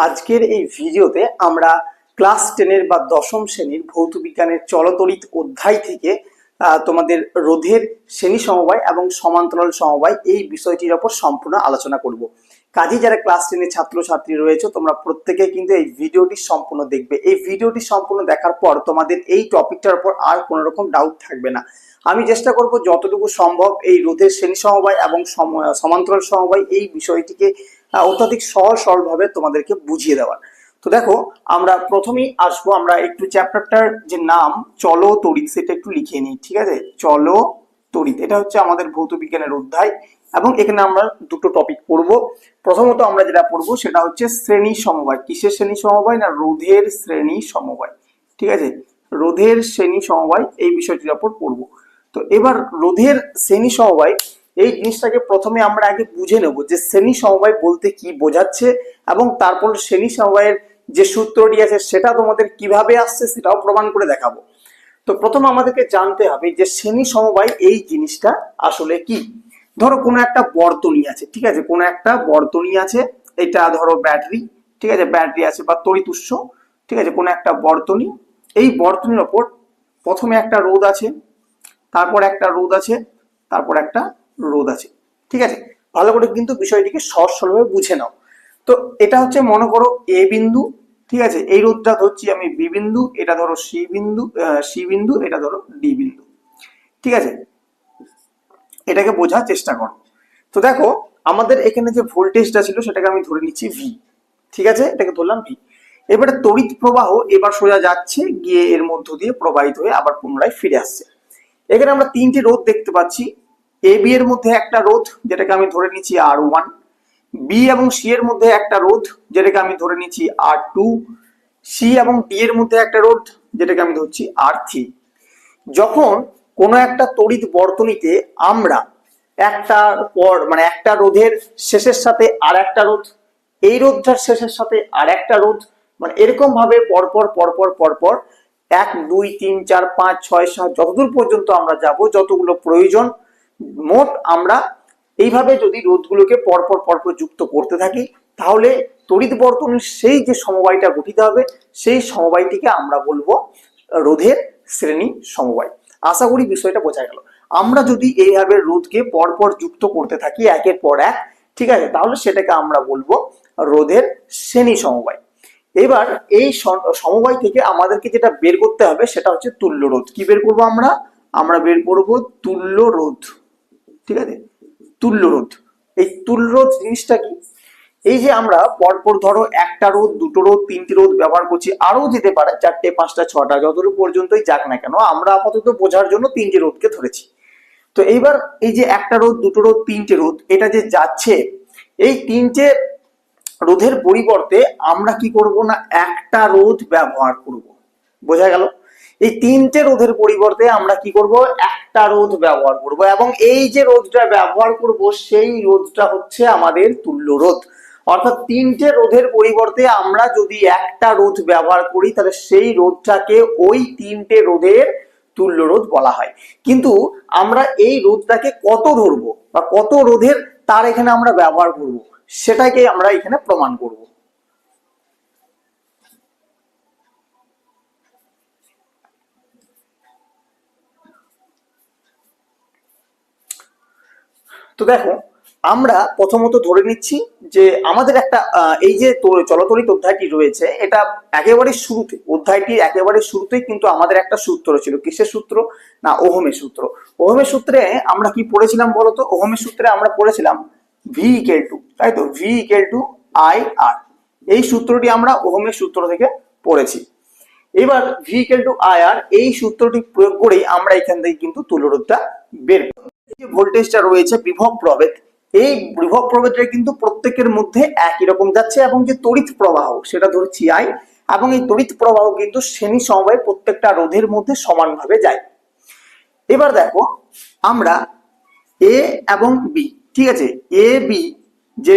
আজকের এই ভিডিওতে আমরা ক্লাস টেনের বা দশম শ্রেণির ভৌত বিজ্ঞানের চলতরিত অধ্যায় থেকে তোমাদের রোধের শ্রেণি সমবায় এবং সমান্তরাল সমবায় এই বিষয়টির ওপর সম্পূর্ণ আলোচনা করব। কাজে যারা ক্লাস টেনের ছাত্রছাত্রী রয়েছে, তোমরা প্রত্যেকে কিন্তু এই ভিডিওটি সম্পূর্ণ দেখবে। এই ভিডিওটি সম্পূর্ণ দেখার পর তোমাদের এই টপিকটার উপর আর কোনো রকম ডাউট থাকবে না। আমি চেষ্টা করব যতটুকু সম্ভব এই রোধের শ্রেণি সমবায় এবং সমান্তরাল সমবায় এই বিষয়টিকে অত্যাধিক সহজ সরলভাবে তোমাদেরকে বুঝিয়ে দেওয়ার। তো দেখো, আমরা প্রথমেই আসব, আমরা একটু চ্যাপ্টারটার যে নাম, চলো তড়িৎ সেটা একটু লিখে নিই, ঠিক আছে? চলো তড়িৎ, এটা হচ্ছে আমাদের ভৌত বিজ্ঞানের অধ্যায়। এবং এখানে আমরা দুটো টপিক পড়ব। প্রথমত আমরা যেটা পড়ব সেটা হচ্ছে শ্রেণি সমবায়। কিসের শ্রেণি সমবায় না রোধের শ্রেণি সমবায়? ঠিক আছে? রোধের শ্রেণি সমবায় এই বিষয়টির উপর পড়ব। তো এবার রোধের শ্রেণি সমবায়, এই জিনিসটাকে প্রথমে আমরা আগে বুঝে নেব যে শ্রেণি সমবায় বলতে কি বোঝাচ্ছে এবং তারপর শ্রেণি সমবায়ের যে সূত্রটি আছে সেটা তোমাদের কীভাবে আসছে সেটাও প্রমাণ করে দেখাবো। তো প্রথম আমাদেরকে জানতে হবে যে শ্রেণি সমবায় এই জিনিসটা আসলে কি। ধরো কোনো একটা বর্তনী আছে, ঠিক আছে? কোনো একটা বর্তনী আছে, এটা ধরো ব্যাটারি, ঠিক আছে? ব্যাটারি আছে বা তড়িৎ উৎস, ঠিক আছে? কোনো একটা বর্তনী, এই বর্তনীর ওপর প্রথমে একটা রোদ আছে, তারপর একটা রোদ আছে, তারপর একটা রোদ আছে, ঠিক আছে? ভালো করে কিন্তু বিষয়টিকে সহজ সরলভাবে বুঝে নাও। তো এটা হচ্ছে মনে করো এ বিন্দু, ঠিক আছে? এই রোদটা ধরছি আমি বি বিন্দু, এটা ধরো সি বিন্দু সি বিন্দু, এটা ধরো ডি বিন্দু, ঠিক আছে? এটাকে বোঝার চেষ্টা করো। তো দেখো, আমাদের এখানে যে ভোল্টেজটা ছিল, সেটাকে আমি ধরে নিচ্ছি ভি ঠিক আছে? এটাকে ধরলাম ভি এবারে তড়িৎ প্রবাহ এবার সোজা যাচ্ছে, গিয়ে এর মধ্য দিয়ে প্রবাহিত হয়ে আবার পুনরায় ফিরে আসছে। এখানে আমরা তিনটি রোধ দেখতে পাচ্ছি। এ বি এর মধ্যে একটা রোধ, যেটাকে আমি ধরে নিচ্ছি আর ওয়ান বি এবং সি এর মধ্যে একটা রোধ, যেটাকে আমি ধরে নিচ্ছি আর টু সি এবং ডি এর মধ্যে একটা রোধ, যেটাকে আমি ধরছি আর থ্রি যখন কোনো একটা তড়িৎ বর্তনীতে আমরা একটা পর মানে একটা রোধের শেষের সাথে আর একটা রোধ, এই রোধটার শেষের সাথে আর একটা রোধ মানে এরকম ভাবে পরপর পরপর পরপর এক, দুই, তিন, চার, পাঁচ, ছয়, সাত, যতদূর পর্যন্ত আমরা যাব, যতগুলো প্রয়োজন, মোট আমরা এইভাবে যদি রোধগুলোকে পরপর পরপর যুক্ত করতে থাকি, তাহলে তড়িৎ বর্তনীর সেই যে সমবায়টা গঠিত হবে, সেই সমবায়টিকে আমরা বলব রোধের শ্রেণি সমবায়। আশা করি বিষয়টা বোঝা গেল। আমরা যদি এইভাবে রোধকে পরপর যুক্ত করতে থাকি, একের পর এক, ঠিক আছে? তাহলে সেটাকে আমরা বলব রোধের শ্রেণি সমবায়। এবার এই সমবায় থেকে আমাদেরকে যেটা বের করতে হবে, সেটা হচ্ছে তুল্য রোধ। কি বের করব আমরা? আমরা বের করব তুল্য রোধ। ঠিক আছে? তুল্য রোধ। এই তুল্য রোধ জিনিসটা কি? এই যে আমরা পরপর ধরো একটা রোধ, দুটো রোধ, তিনটি রোধ ব্যবহার করছি আরও যেতে পারে, চারটে, পাঁচটা, ছটা, যতটুকু পর্যন্তই যাক না কেন, আমরা আপাতত বোঝার জন্য তিনটে রোধকে ধরেছি। তো এইবার এই যে একটা রোদ দুটো রোদ তিনটে রোধ, এটা যে যাচ্ছে, এই তিনটে রোধের পরিবর্তে আমরা কি করব না, একটা রোধ ব্যবহার করব। বোঝা গেল? এই তিনটে রোধের পরিবর্তে আমরা কি করব, একটা রোধ ব্যবহার করব এবং এই যে রোধটা ব্যবহার করব, সেই রোধটা হচ্ছে আমাদের তুল্য রোধ। অর্থাৎ তিনটে রোধের পরিবর্তে আমরা যদি একটা রোধ ব্যবহার করি, তাহলে সেই রোধটাকে ওই তিনটে রোধের তুল্য রোধ বলা হয়। কিন্তু আমরা এই রোধটাকে কত ধরব বা কত রোধের তার এখানে আমরা ব্যবহার করব, সেটাকে আমরা এখানে প্রমাণ করব। তো দেখো আমরা প্রথমত ধরে নিচ্ছি যে আমাদের একটা এই যে চলতরিত অধ্যায়টি রয়েছে, এটা একেবারে শুরুতে অধ্যায়টি একেবারে শুরুতেই কিন্তু আমাদের একটা সূত্র ছিল। কিসের সূত্র? না, ওহমের সূত্র। ওহমের সূত্রে আমরা কি পড়েছিলাম বলতো? ওহমের সূত্রে আমরা পড়েছিলাম ভি ইকেল টু তাই তো? V equal to I R এই সূত্রটি আমরা ওহমের সূত্র থেকে পড়েছি। এবার V equal to I R এই সূত্রটি প্রয়োগ করেই আমরা এখান থেকে কিন্তু তুলরোধটা বের যে ভোল্টেজটা রয়েছে, বিভব প্রভেদ এই বিভব প্রভেদটা কিন্তু প্রত্যেকের মধ্যে একই রকম যাচ্ছে এবং যে তড়িৎ প্রবাহ, সেটা ধরছি আই এবং এই তড়িৎ প্রবাহ কিন্তু শ্রেণি সমবায় প্রত্যেকটা রোধের মধ্যে সমানভাবে যায়। এবার দেখো, আমরা এ এবং বি ঠিক আছে? এ বি যে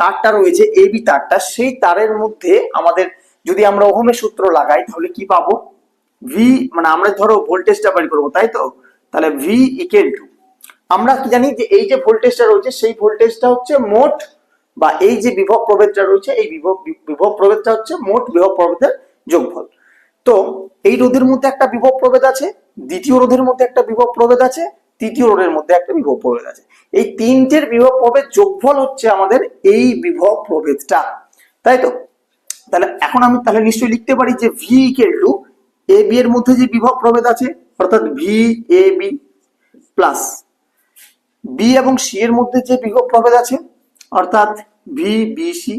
তারটা রয়েছে এ বি তারটা, সেই তারের মধ্যে আমাদের যদি আমরা ওহমের সূত্র লাগাই, তাহলে কি পাবো? ভি মানে আমরা ধরো ভোল্টেজটা বের করব, তাই তো? তাহলে ভি ইকেল টু আমরা কি জানি যে এই যে ভোল্টেজটা রয়েছে, সেই ভোল্টেজটা হচ্ছে মোট বা এই যে বিভব প্রভেদটা রয়েছে, এই বিভব বিভব প্রভেদটা হচ্ছে মোট বিভব প্রভেদের যোগফল। তো এই রোধের মধ্যে একটা বিভব প্রভেদ আছে, দ্বিতীয় রোধের মধ্যে একটা বিভব প্রভেদ আছে, তৃতীয় রোধের মধ্যে একটা বিভব প্রভেদ আছে। এই তিনটের বিভব প্রভেদ যোগফল হচ্ছে আমাদের এই বিভব প্রভেদটা। তাই তো? তাহলে এখন আমি তাহলে নিশ্চয়ই লিখতে পারি যে V equal to A B এর মধ্যে যে বিভব প্রভেদ আছে, অর্থাৎ V A B plus B এবং সি এর মধ্যে যে বিভব প্রভেদ আছে, অর্থাৎ ভি বি সি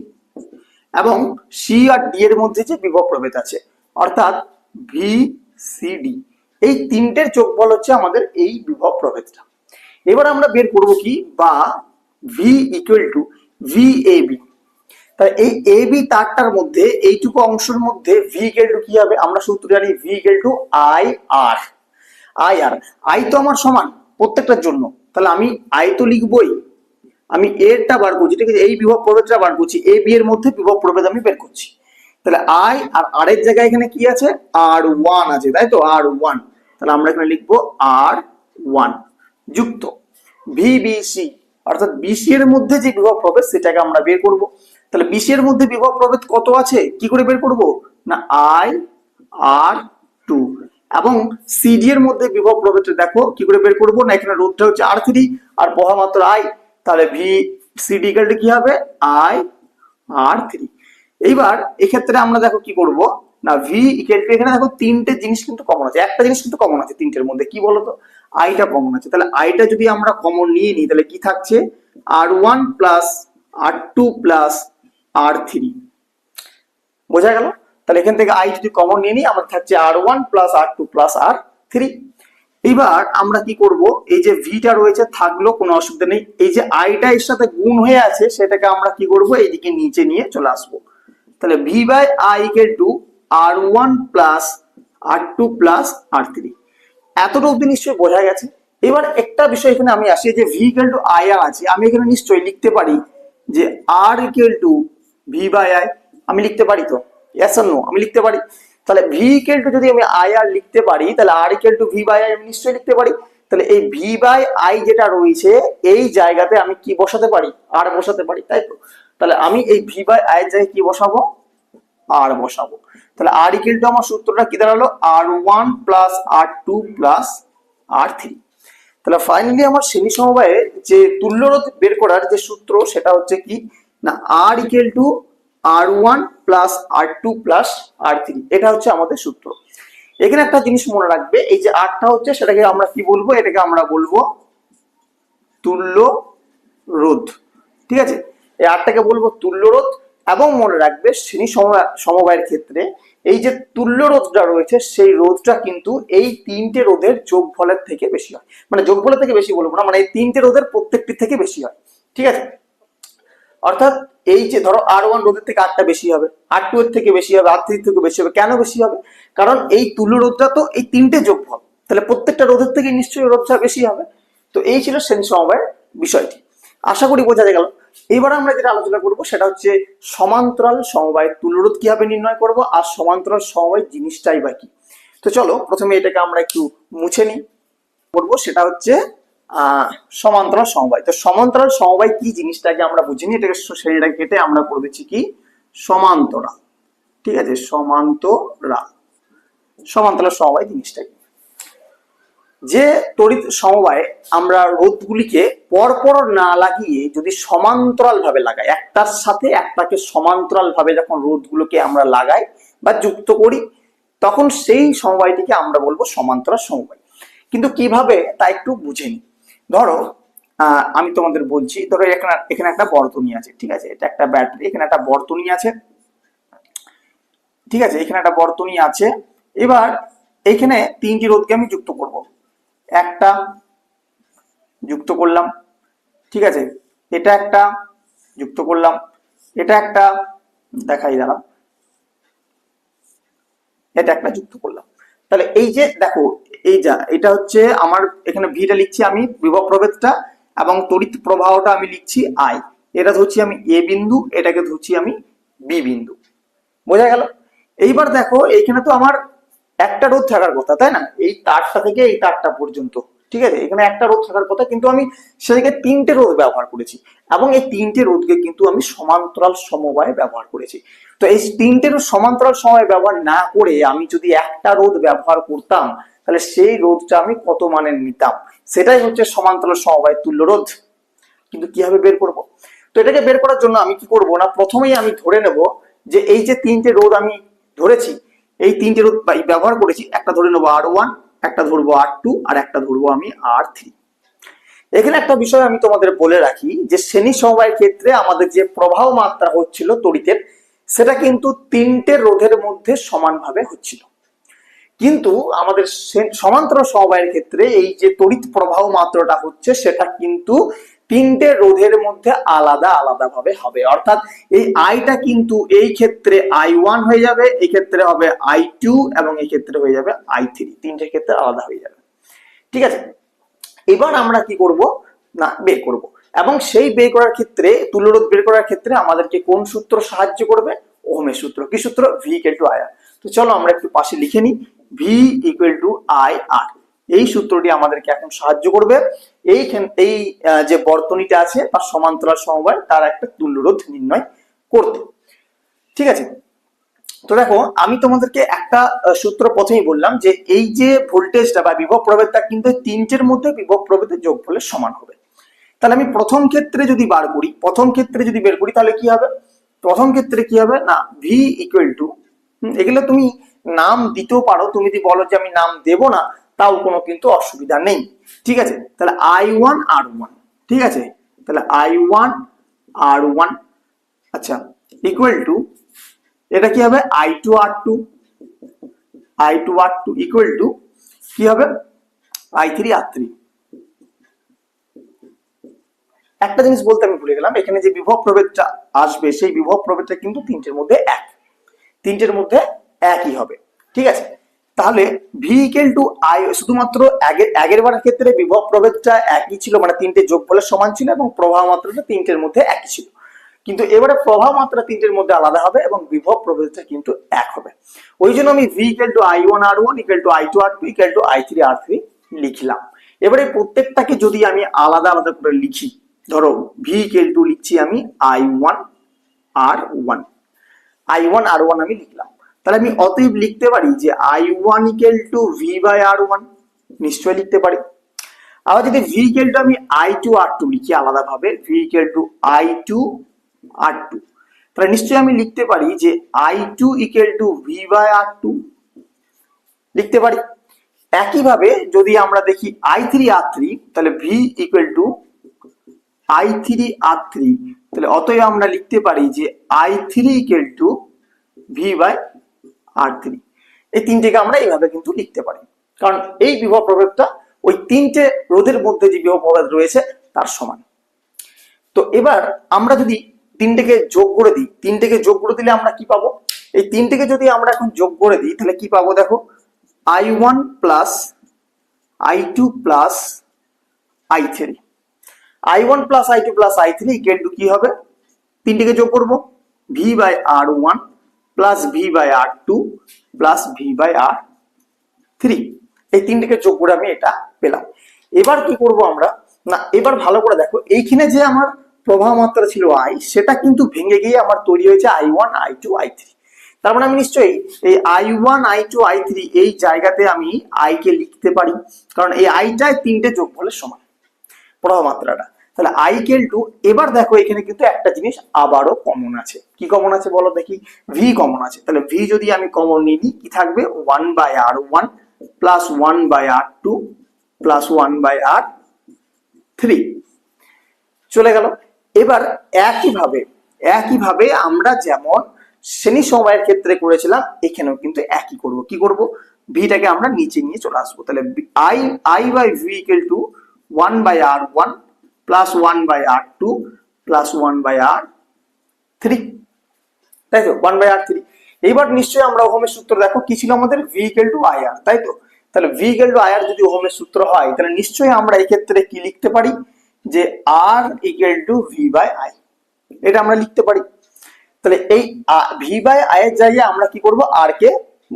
এবং সি আর ডি এর মধ্যে যে বিভব প্রভেদ আছে, অর্থাৎ ভি সি ডি এই তিনটের যোগফল হচ্ছে আমাদের এই বিভব প্রভেদটা। এবার আমরা বের করব কি? বা V equal to V A B তাই এই এ বি তারটার মধ্যে এইটুকু অংশের মধ্যে ভি ইকুয়াল টু কি হবে? আমরা সূত্র জানি V equal to I R I R I তো আমার সমান প্রত্যেকটার জন্য। তাহলে আমি আই তো লিখবই। আমি এরটা বার করছি, ঠিক আছে? এই বিভব প্রভেদটা বার করছি এ বি এর মধ্যে বিভব প্রভেদ আমি বের করছি। তাহলে আই আর আর এর জায়গায় এখানে কি আছে? আর ওয়ান আছে, তাই তো? আর ওয়ান তাহলে আমরা এখানে লিখব আর ওয়ান যুক্ত। ভিবিসি অর্থাৎ বিসি এর মধ্যে যে বিভব প্রভেদ, সেটাকে আমরা বের করব। তাহলে বিসি এর মধ্যে বিভব প্রভেদ কত আছে? কি করে বের করব? না আই আর টু এবং সিডি এর মধ্যে বিভব প্রভেদটা দেখো কি করে বের করব? না, এখানে রোধটা হচ্ছে আর থ্রি আর বহা মাত্র আই তাহলে ভি সিডি কি হবে? আই আর থ্রি এইবার এক্ষেত্রে আমরা দেখো কি করব? না ভি ইকুয়াল টু এখানে দেখো তিনটে জিনিস কিন্তু কমন আছে। একটা জিনিস কিন্তু কমন আছে তিনটের মধ্যে। কি বলতো? আইটা কমন আছে। তাহলে আইটা যদি আমরা কমন নিয়ে নিই, তাহলে কি থাকছে? R one plus R two plus R three বোঝা গেল? তাহলে এখান থেকে আই যদি কমন নিয়ে নিই, আমার থাকছে R one plus R two plus R three এবার আমরা কি করব? এই যে ভিটা রয়েছে থাকল কোনো অসুবিধা নেই। এই যে আইটা এর সাথে গুণ হয়ে আছে, সেটাকে আমরা কি করব? এইদিকে নিচে নিয়ে চলে আসব। তাহলে V by I equal to R one plus R two plus R three এতটা অব্দি নিশ্চয়ই বোঝা গেছে। এবার একটা বিষয় এখানে আমি আসি যে V equal to I R আছে, আমি এখানে নিশ্চয়ই লিখতে পারি যে R equal to V by I আমি লিখতে পারি তো? আমি লিখতে পারি। তাহলে ভি ইকুয়াল টু যদি আমি আই আর লিখতে পারি, তাহলে R equal to V by I আমি নিশ্চয়ই লিখতে পারি। তাহলে এই ভি বাই আই যেটা রয়েছে, এই জায়গাতে আমি কি বসাতে পারি? আর বসাতে পারি, তাই তো? তাহলে আমি এই ভি বাই আই এর জায়গায় কি বসাবো? আর বসাবো। তাহলে আর ইকুয়াল টু আমার সূত্রটা কি দাঁড়াল? R one plus R two plus R three তাহলে ফাইনালি আমার শ্রেণি সমবায়ে যে তুল্যরোধ বের করার যে সূত্র, সেটা হচ্ছে কি? না R equal to R one plus R two plus R three এটা হচ্ছে আমাদের সূত্র। এখানে একটা জিনিস মনে রাখবে, এই যে আরটা হচ্ছে সেটাকে আমরা কি বলব? এটাকে আমরা বলব তুল্য রোধ। ঠিক আছে? এই আরটাকে বলব তুল্য রোধ এবং মনে রাখবে শ্রেণি সমবা- সমবায়ের ক্ষেত্রে এই যে তুল্য রোধটা রয়েছে, সেই রোধটা কিন্তু এই তিনটে রোধের যোগফলের থেকে বেশি হয়। মানে যোগফলের থেকে বেশি বলব না মানে এই তিনটে রোধের প্রত্যেকটি থেকে বেশি হয়। ঠিক আছে? অর্থাৎ এই যে ধরো আর ওয়ান রোধের থেকে আটটা বেশি হবে আর টু এর থেকে বেশি হবে আর থ্রি থেকে বেশি হবে, কেন বেশি হবে? কারণ এই তুল্য রোধটা তো এই তিনটে যোগফল। তাহলে প্রত্যেকটা রোদের থেকে নিশ্চয়ই রোধটা বেশি হবে। তো এই ছিল শ্রেণি সমবায়ের বিষয়টি। আশা করি বোঝা গেল। এবার আমরা যেটা আলোচনা করব সেটা হচ্ছে সমান্তরাল সমবায়ের তুল্যরোধ কীভাবে নির্ণয় করব আর সমান্তরাল সমবায় জিনিসটাই বা কি। তো চলো, প্রথমে এটাকে আমরা একটু মুছে নিই। করব সেটা হচ্ছে সমান্তরাল সমবায়। তো সমান্তরাল সমবায় কি জিনিসটাকে আমরা বুঝিনি? এটাকে সেটা কেটে আমরা করে দিচ্ছি কি? সমান্তরাল ঠিক আছে? সমান্তরাল সমান্তরাল সমবায় জিনিসটা যে তড়িৎ সমবায়ে আমরা রোধগুলিকে পরপর না লাগিয়ে যদি সমান্তরাল ভাবে লাগাই, একটার সাথে একটাকে সমান্তরাল ভাবে যখন রোধগুলোকে আমরা লাগাই বা যুক্ত করি, তখন সেই সমবায়টিকে আমরা বলব সমান্তরাল সমবায়। কিন্তু কীভাবে তা একটু বুঝে নিই। ধরো আমি তোমাদের বলছি, ধরো এখানে এখানে একটা বর্তনী আছে, ঠিক আছে? এটা একটা ব্যাটারি এখানে একটা বর্তনী আছে, ঠিক আছে? এখানে একটা বর্তনী আছে। এবার এখানে তিনটি রোধকে আমি যুক্ত করব। একটা যুক্ত করলাম, ঠিক আছে? এটা একটা যুক্ত করলাম, এটা একটা দেখাই দাঁড়াও এটা একটা যুক্ত করলাম। তাহলে এই যে, দেখো এই যা, এটা হচ্ছে আমার, এখানে ভিটা লিখছি আমি, বিভব প্রভেদটা এবং তড়িৎ প্রবাহটা আমি লিখছি আই এটা ধরছি আমি এ বিন্দু, এটাকে ধরছি আমি বি বিন্দু। বোঝা গেল? এইবার দেখো, এইখানে তো আমার একটা রোধ থাকার কথা, তাই না? এই তারটা থেকে এই তারটা পর্যন্ত, ঠিক আছে? এখানে একটা রোধ থাকার কথা, কিন্তু আমি সেটাকে তিনটে রোধ ব্যবহার করেছি এবং এই তিনটে রোধকে কিন্তু আমি সমান্তরাল সমবায় ব্যবহার করেছি। তো এই তিনটে রোধ সমান্তরাল সমবায় ব্যবহার না করে আমি যদি একটা রোধ ব্যবহার করতাম তাহলে সেই রোধটা আমি কত মানের নিতাম? সেটাই হচ্ছে সমান্তরাল সমবায় তুল্য রোধ। কিন্তু কীভাবে বের করব? তো এটাকে বের করার জন্য আমি কি করব না? প্রথমেই আমি ধরে নেব যে এই যে তিনটে রোধ আমি ধরেছি, এই তিনটে রোধ ব্যবহার করেছি, একটা ধরে নেব আর ওয়ান একটা ধরবো আর টু আর একটা ধরবো আমি আর থ্রি এখানে একটা বিষয় আমি তোমাদের বলে রাখি যে শ্রেণি সমবায়ের ক্ষেত্রে আমাদের যে প্রবাহ মাত্রা হচ্ছিল তড়িতের, সেটা কিন্তু তিনটে রোধের মধ্যে সমানভাবে হচ্ছিল। কিন্তু আমাদের সে- সমান্তরাল সমবায়ের ক্ষেত্রে এই যে তড়িৎ প্রবাহ মাত্রাটা হচ্ছে, সেটা কিন্তু তিনটে রোধের মধ্যে আলাদা আলাদা ভাবে হবে। অর্থাৎ এই আইটা কিন্তু এই ক্ষেত্রে আই ওয়ান হয়ে যাবে, এই ক্ষেত্রে হবে আই টু এবং এই ক্ষেত্রে হয়ে যাবে আই থ্রি তিনটে ক্ষেত্রে আলাদা হয়ে যাবে। ঠিক আছে? এবার আমরা কি করব? না, বের করব। এবং সেই বের করার ক্ষেত্রে, তুল্যরোধ বের করার ক্ষেত্রে আমাদেরকে কোন সূত্র সাহায্য করবে? ওহমের সূত্র। কি সূত্র? V equal to I R তো চলো আমরা একটু পাশে লিখে নিই। V equal to I R এই সূত্রটি আমাদেরকে এখন সাহায্য করবে। এই এই যে বর্তনীটা আছে, তার সমান্তরাল সমবায়, তার একটা তুল্যরোধ নির্ণয় করতে। ঠিক আছে? তো দেখো, আমি তোমাদেরকে একটা সূত্র প্রথমেই বললাম যে এই যে ভোল্টেজটা বা বিভব প্রভেদটা কিন্তু তিনটের মধ্যে বিভব প্রভেদের যোগফলের সমান হবে। তাহলে আমি প্রথম ক্ষেত্রে যদি বার করি, প্রথম ক্ষেত্রে যদি বের করি, তাহলে কি হবে? প্রথম ক্ষেত্রে কি হবে? না ভি ইকুয়াল টু এগুলো তুমি নাম দিতেও পারো, তুমি যদি বলো যে আমি নাম দেব না, তাও কোনো কিন্তু অসুবিধা নেই। ঠিক আছে? তাহলে আই ওয়ান আর ওয়ান ঠিক আছে? তাহলে আই ওয়ান আর ওয়ান আচ্ছা ইকুয়াল টু এটা কি হবে? I two R two I two R two equal to কি হবে? আই থ্রি আর থ্রি একটা জিনিস বলতে আমি ভুলে গেলাম, এখানে যে বিভব প্রভেদটা আসবে, সেই বিভব প্রভেদটা কিন্তু তিনটের মধ্যে এক। তিনটের মধ্যে একই হবে, ঠিক আছে? তাহলে ভিকেল টু আই শুধুমাত্র আগের বারের ক্ষেত্রে বিভব প্রভেদটা একই ছিল মানে তিনটে যোগফলের সমান ছিল এবং প্রবাহ মাত্রাটা তিনটের মধ্যে একই ছিল। কিন্তু এবারে প্রভাব মাত্রা তিনটের মধ্যে আলাদা হবে এবং বিভব প্রভেদটা কিন্তু এক হবে। ওই জন্য আমি V equal to I one R one equal to I two R two equal to I three R three লিখলাম। এবারে প্রত্যেকটাকে যদি আমি আলাদা আলাদা করে লিখি, ধরো ভি ইকুয়াল টু লিখছি আমি I one R one I one R one আমি লিখলাম। তাহলে আমি অতএব লিখতে পারি যে I one equal to V by R one নিশ্চয়ই লিখতে পারি। আবার যদি ভি ইকুয়াল টু আমি আই টু আর টু লিখি আলাদাভাবে V equal to I two R two তাহলে নিশ্চয়ই আমি লিখতে পারি যে I two equal to V by R two লিখতে পারি। একইভাবে যদি আমরা দেখি আই থ্রি আর থ্রি তাহলে V equal to I three R three তাহলে অতএব আমরা লিখতে পারি যে I three equal to V by R three এই তিনটেকে আমরা এইভাবে কিন্তু লিখতে পারি। কারণ এই বিভব প্রভেদটা ওই তিনটে রোধের মধ্যে যে বিভব প্রভেদ রয়েছে, তার সমান। তো এবার আমরা যদি তিনটেকে যোগ করে দিই, তিনটেকে যোগ করে দিলে আমরা কি পাবো? এই তিনটেকে যদি আমরা এখন যোগ করে দিই, তাহলে কি পাবো দেখো? I one plus I two plus I three I one plus I two plus I three equal to কি হবে? তিনটেকে যোগ করব। V by R one plus V by R two plus V by R three এই তিনটেকে যোগ করে আমি এটা পেলাম। এবার কি করব আমরা? না, এবার ভালো করে দেখো, এইখানে যে আমার প্রবাহ মাত্রা ছিল আই সেটা কিন্তু ভেঙে গিয়ে আমার তৈরি হয়েছে I one I two I three তার মানে আমি নিশ্চয়ই এই I one I two I three এই জায়গাতে আমি আই কে লিখতে পারি। কারণ এই আইটায় তিনটে যোগফলের সমান, প্রবাহ মাত্রাটা। তাহলে আই কেল টু এবার দেখো এখানে কিন্তু একটা জিনিস আবারও কমন আছে। কি কমন আছে বলো দেখি? ভি কমন আছে। তাহলে ভি যদি আমি কমন নিই নিই, কি থাকবে? One by R one plus one by R two plus one by R three চলে গেল। এবার একইভাবে একইভাবে আমরা যেমন শ্রেণি সময়ের ক্ষেত্রে করেছিলাম এখানেও কিন্তু একই করব। কি করব? ভিটাকে আমরা নিচে নিয়ে চলে আসব। তাহলে I I by V equal to one by R one plus one by R two plus one by R three তাই তো? ওয়ান বাই আর থ্রি এইবার নিশ্চয়ই আমরা ওহমের সূত্র দেখো, কি ছিল আমাদের? V equal to I R তাই তো? তাহলে V equal to I R যদি ওহমের সূত্র হয়, তাহলে নিশ্চয়ই আমরা এই ক্ষেত্রে কি লিখতে পারি? যে R equal to V by I এটা আমরা লিখতে পারি। তাহলে এই ভি বাই আই এর জায়গায় আমরা কি করব? আর কে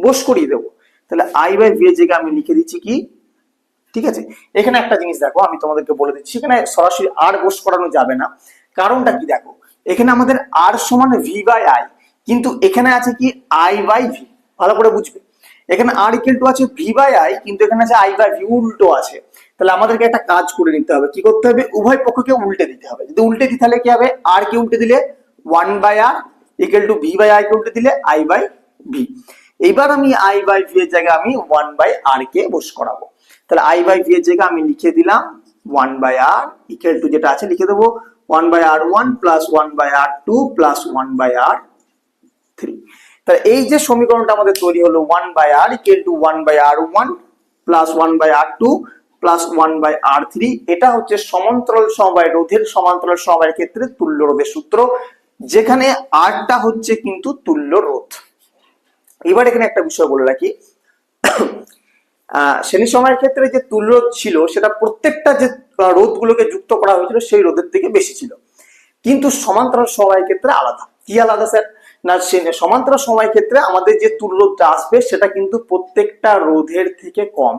বস করিয়ে দেবো। তাহলে আই বাই ভি এর জায়গায় আমি লিখে দিচ্ছি কি? ঠিক আছে? এখানে একটা জিনিস দেখো, আমি তোমাদেরকে বলে দিচ্ছি। এখানে সরাসরি আর বোস করানো যাবে না। কারণটা কি দেখো? এখানে আমাদের আর সমান ভি বাই আই কিন্তু এখানে আছে কি আই বাই ভি ভালো করে বুঝবে। এখানে আর ইকুয়াল টু আছে ভি বাই আই কিন্তু এখানে আছে আই বাই ভি উল্টো আছে। তাহলে আমাদেরকে একটা কাজ করে নিতে হবে। কি করতে হবে? উভয় পক্ষকে উল্টে দিতে হবে। যদি উল্টে দিই, তাহলে কি হবে? আর কে উল্টে দিলে one by R equal to V by I কে উল্টে দিলে আই বাই ভি এইবার আমি আই বাই ভি এর জায়গায় আমি ওয়ান বাই আর কে বস করাবো। তাহলে আই বাই ভি এর জায়গায় আমি লিখে দিলাম one by R equal to যেটা আছে লিখে দেবো one by R one plus one by R two plus one by R three তাহলে এই যে সমীকরণটা আমাদের তৈরি হলো one by R equal to one by R one plus one by R two plus one by R three এটা হচ্ছে সমান্তরাল সমবায়, রোধের সমান্তরাল সমবায়ের ক্ষেত্রে তুল্য রোধের সূত্র, যেখানে আরটা হচ্ছে কিন্তু তুল্য রোধ। এবার এখানে একটা বিষয় বলে রাখি। শ্রেণি সময়ের ক্ষেত্রে যে তুল্য রোধ ছিল, সেটা প্রত্যেকটা যে রোধগুলোকে যুক্ত করা হয়েছিল, সেই রোধের থেকে বেশি ছিল। কিন্তু সমান্তরাল সময়ের ক্ষেত্রে আলাদা। কি আলাদা, স্যার? না সমান্তরাল সময়ের ক্ষেত্রে আমাদের যে তুল্যটা আসবে, সেটা কিন্তু প্রত্যেকটা রোধের থেকে কম।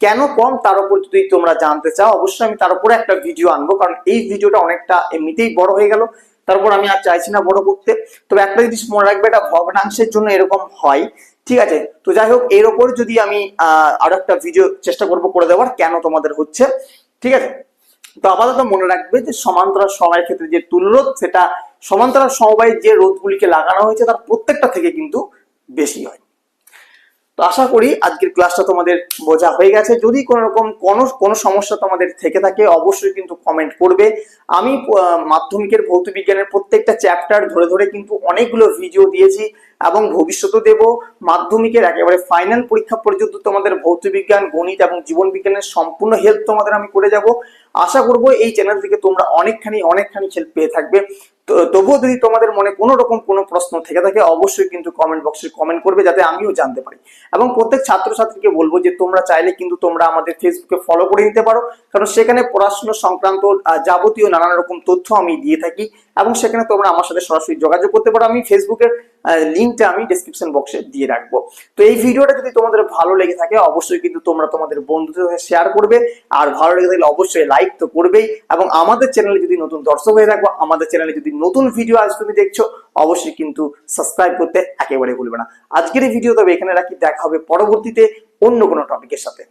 কেন কম? তার উপর যদি তোমরা জানতে চাও, অবশ্যই আমি তার উপরে একটা ভিডিও আনব, কারণ এই ভিডিওটা অনেকটা এমনিতেই বড় হয়ে গেল। তারপর আমি আর চাইছি না বড় করতে। তবে একটা জিনিস মনে রাখবে, এটা ভগ্নাংশের জন্য এরকম হয় ঠিক আছে? তো যাই হোক, এর ওপর যদি আমি আরও একটা ভিডিও চেষ্টা করব করে দেওয়ার, কেন তোমাদের হচ্ছে? ঠিক আছে? তো আপাতত মনে রাখবে যে সমান্তরাল সময়ের ক্ষেত্রে যে তুল্যরোধ, সেটা সমান্তরাল সমবায়ের যে রোধগুলিকে লাগানো হয়েছে, তার প্রত্যেকটা থেকে কিন্তু বেশি হয়। তো আশা করি আজকের ক্লাসটা তোমাদের বোঝা হয়ে গেছে। যদি কোনো রকম কোনো কোনো সমস্যা তোমাদের থেকে থাকে, অবশ্যই কিন্তু কমেন্ট করবে। আমি মাধ্যমিকের ভৌত বিজ্ঞানের প্রত্যেকটা চ্যাপ্টার ধরে ধরে কিন্তু অনেকগুলো ভিডিও দিয়েছি এবং ভবিষ্যতে দেব। মাধ্যমিকের একেবারে ফাইনাল পরীক্ষা পর্যন্ত তোমাদের ভৌত বিজ্ঞান, গণিত এবং জীবন বিজ্ঞানের সম্পূর্ণ হেল্প তোমাদের আমি করে যাব। আশা করব এই চ্যানেল থেকে তোমরা অনেকখানি অনেকখানি হেল্প পেয়ে থাকবে। তবুও যদি তোমাদের মনে কোনো রকম কোনো প্রশ্ন থেকে থাকে, অবশ্যই কিন্তু কমেন্ট বক্সে কমেন্ট করবে যাতে আমিও জানতে পারি। এবং প্রত্যেক ছাত্রছাত্রীকে বলব যে, তোমরা চাইলে কিন্তু তোমরা আমাদের ফেসবুকে ফলো করে নিতে পারো। কারণ সেখানে পড়াশোনা সংক্রান্ত যাবতীয় নানান রকম তথ্য আমি দিয়ে থাকি। এবং সেখানে তোমরা আমার সাথে সরাসরি যোগাযোগ করতে পারো। আমি ফেসবুকের লিঙ্কটা আমি ডেসক্রিপশন বক্সে দিয়ে রাখব। তো এই ভিডিওটা যদি তোমাদের ভালো লেগে থাকে, অবশ্যই কিন্তু তোমরা তোমাদের বন্ধুদের সাথে শেয়ার করবে। আর ভালো লেগে থাকলে অবশ্যই লাইক তো করবেই। এবং আমাদের চ্যানেলে যদি নতুন দর্শক হয়ে থাকো, আমাদের চ্যানেলে যদি নতুন ভিডিও আজ তুমি দেখছ, অবশ্যই কিন্তু সাবস্ক্রাইব করতে একেবারে ভুলবে না। আজকের এই ভিডিও তবে এখানে রাখি। দেখা হবে পরবর্তীতে অন্য কোনো টপিকের সাথে।